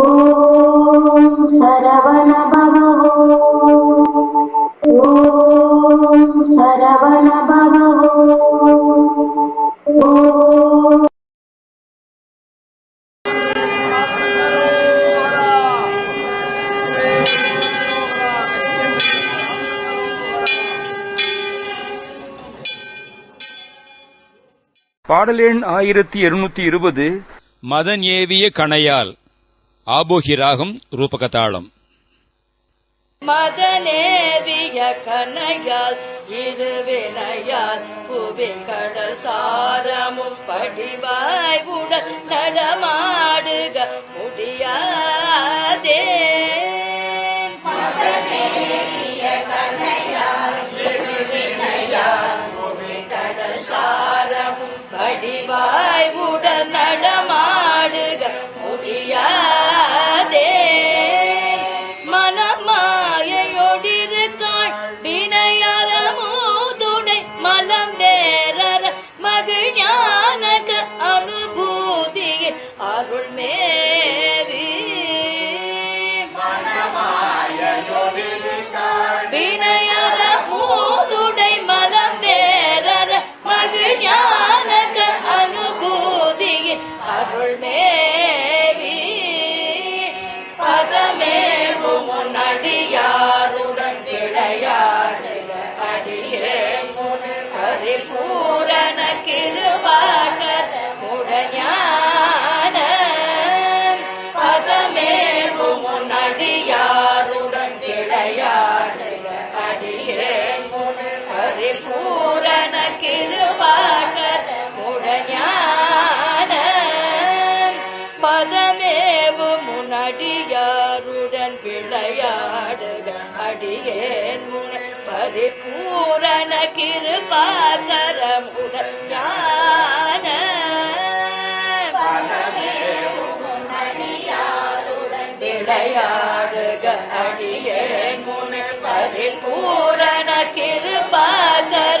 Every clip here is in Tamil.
ஓம் சரவண பாடல் எண் ஆயிரத்தி இருநூத்தி இருபது. மதன் ஏவிய கணையால் ஆபோகி ராகம் ரூபகதாளம். மதனேவிய கனையால் இரு வினையால் புவி கடல் சாரமும் படிவாய் உடல் நடமாடுக. அடிவாய் உடல் நடமாடுக. முடியாதே முனடியாருடன் விளையாடுக. அடியேன் முன பரிபூரண கிருபாகரமுடன் விளையாடுக அடியேன் முன பரிபூரண கிருபாகரமுடன்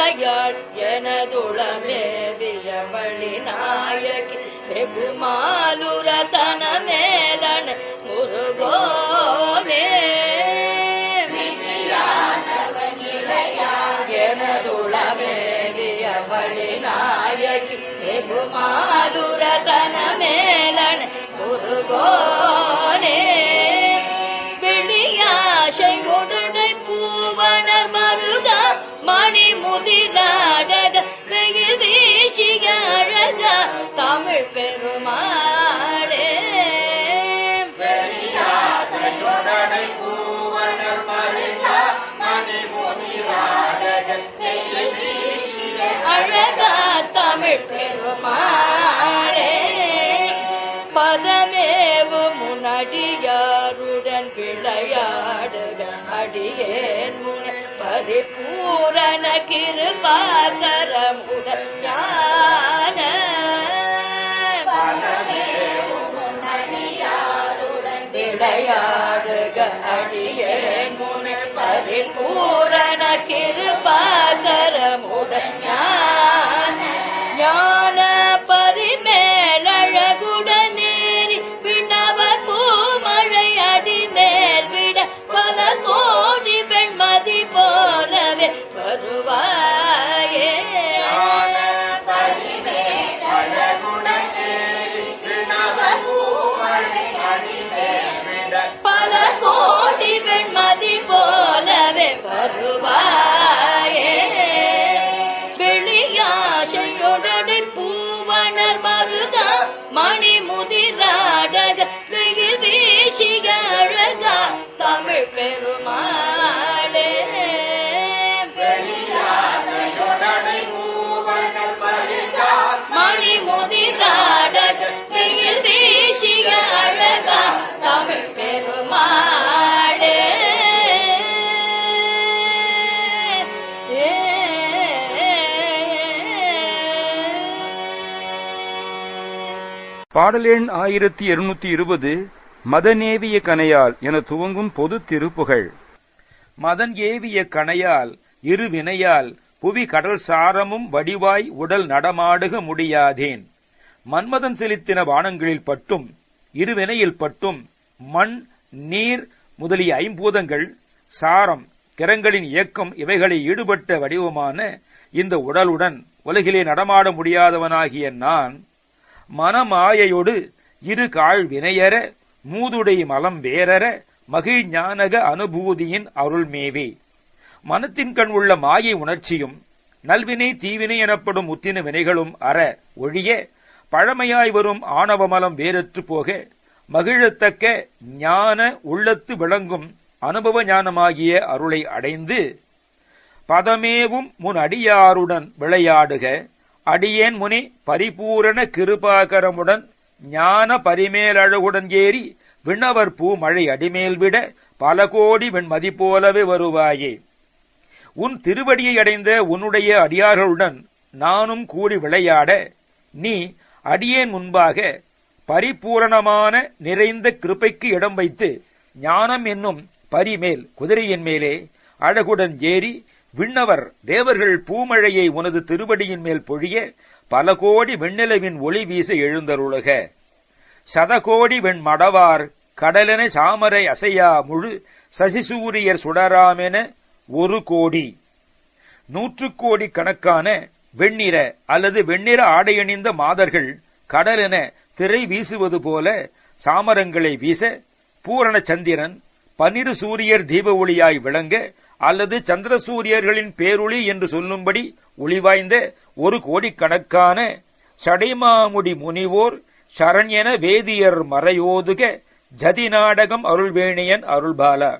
விதியானவன் எனதுளமே விழவழி நாயகி வெகுமாலுர தன மேலன முருகோனே. எனதுளமே விழவழி நாயகி வெகுமாலுர தன மேலன முருகோனே. பெருமாளே பதமேவு முனடியாருடன் விளையாடுக அடியேன் முன பரிபூரண கிருபாகரமுடன் ஞான. விளையாடுக அடியேன் முனை பாடல் எண் ஆயிரத்தி இருநூத்தி இருபது மதனேவிய கனையால் என துவங்கும் பொது திருப்புகழ் மதன் ஏவிய கணையால் இரு வினையால் புவி கடல் சாரமும் வடிவாய் உடல் நடமாடுக முடியாதேன். மன்மதன் செலுத்தின வானங்களில் பட்டும் இருவினையில் பட்டும் மண் நீர் முதலிய ஐம்பூதங்கள் சாரம் கிரங்களின் இயக்கம் இவைகளை ஈடுபட்ட வடிவமான இந்த உடலுடன் உலகிலே நடமாட முடியாதவனாகிய நான் மனமாயையோடு இரு கால் வினையற மூதுடை மலம் வேறற மகிழ் ஞானக அனுபூதியின் அருள்மேவே. மனத்தின் கண் உள்ள மாயை உணர்ச்சியும் நல்வினை தீவினை எனப்படும் முத்தின வினைகளும் அற ஒழிய பழமையாய் வரும் ஆணவமலம் வேறற்று போக மகிழத்தக்க ஞான உள்ளத்து விளங்கும் அனுபவ ஞானமாகிய அருளை அடைந்து பதமேவும் முன் அடியாருடன் விளையாடுக அடியேன் முனி பரிபூரண கிருபாகரமுடன் ஞான பரிமேலழகுடன் ஏறி விண்ணவர் பூ மழை அடிமேல் விட பல கோடி வெண்மதி போலவே வருவாயே. உன் திருவடியை அடைந்த உன்னுடைய அடியார்களுடன் நானும் கூடி விளையாட நீ அடியேன் முன்பாக பரிபூரணமான நிறைந்த கிருபைக்கு இடம் வைத்து ஞானம் என்னும் பரிமேல் குதிரையின் மேலே அழகுடன் ஏறி விண்ணவர் தேவர்கள் பூமழையை உனது திருவடியின் மேல் பொழிய பல கோடி வெண்ணிலவின் ஒளி வீச எழுந்தருளுக. சதகோடி வெண் மடவார் கடலென சாமரை அசையா முழு சசிசூரியர் சுடராமென ஒரு கோடி. நூற்று கோடி கணக்கான வெண்ணிற அல்லது வெண்ணிற ஆடையணிந்த மாதர்கள் கடலென திரை வீசுவது போல சாமரங்களை வீச பூரண சந்திரன் பன்னிரு சூரியர் தீப ஒளியாய் விளங்க அல்லது சந்திர சூரியர்களின் பேரொளி என்று சொல்லும்படி ஒளிவாய்ந்த ஒரு கோடிக்கணக்கான சடைமாமுடி முனிவோர் சரண்யன வேதியர் மறையோதுக ஜதி நாடகம் அருள்வேணியன் அருள்பாலா.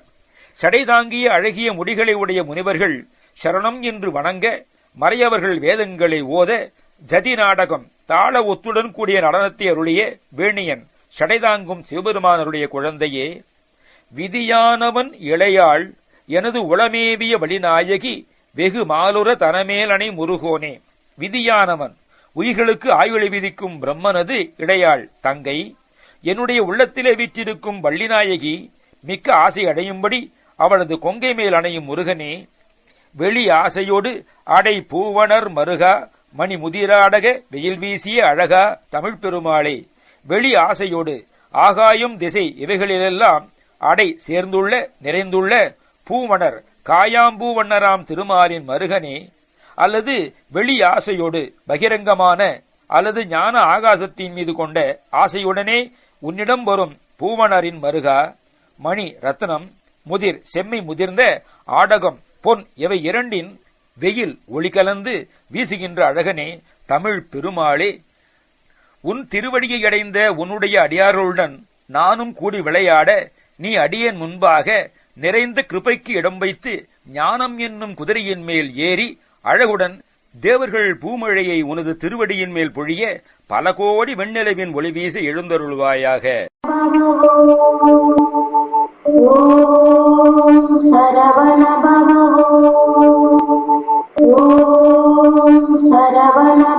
சடை தாங்கிய அழகிய முடிகளை உடைய முனிவர்கள் சரணம் என்று வணங்க மறையவர்கள் வேதங்களை ஓத ஜதி நாடகம் தாள ஒத்துடன் கூடிய நடனத்தை அருளிய வேணியன் சடைதாங்கும் சிவபெருமானருடைய குழந்தையே விதியானவன் இளையாள் எனது உளமேவிய வழிநாயகி வெகு மாலுர தனமேலனை முருகோனே. விதியானவன். உயிர்களுக்கு ஆயுளை விதிக்கும் பிரம்மனது இடையாள் தங்கை. என்னுடைய உள்ளத்திலே வீற்றிருக்கும் வள்ளிநாயகி மிக்க ஆசை அடையும்படி அவளது கொங்கை மேல் அணையும் முருகனே. வெளி ஆசையோடு அடை பூவனர் மருகா மணி முதிராடக வெயில் வீசிய அழகா தமிழ் பெருமாளே. வெளி ஆசையோடு ஆகாயம் திசை இவைகளிலெல்லாம் அடை சேர்ந்துள்ள நிறைந்துள்ள பூவனர் காயாம்பூவண்ணராம் திருமாலின் மருகனே அல்லது வெளி ஆசையோடு பகிரங்கமான அல்லது ஞான ஆகாசத்தின் மீது கொண்ட ஆசையுடனே உன்னிடம் வரும் பூவணரின் மருகா மணி ரத்னம் முதிர் செம்மை முதிர்ந்த ஆடகம் பொன் இவை இரண்டின் வெயில் ஒளி கலந்து வீசுகின்ற அழகனே தமிழ் பெருமாளே. உன் திருவடியை அடைந்த உன்னுடைய அடியார்களுடன் நானும் கூடி விளையாட நீ அடியேன் முன்பாக நிறைந்த கிருபைக்கு இடம் வைத்து ஞானம் என்னும் குதிரையின் மேல் ஏறி அழகுடன் தேவர்கள் பூமழையை உனது திருவடியின் மேல் பொழிய பல கோடி வெண்ணிலவின் ஒளி வீசி எழுந்தருள்வாயாக. சரவண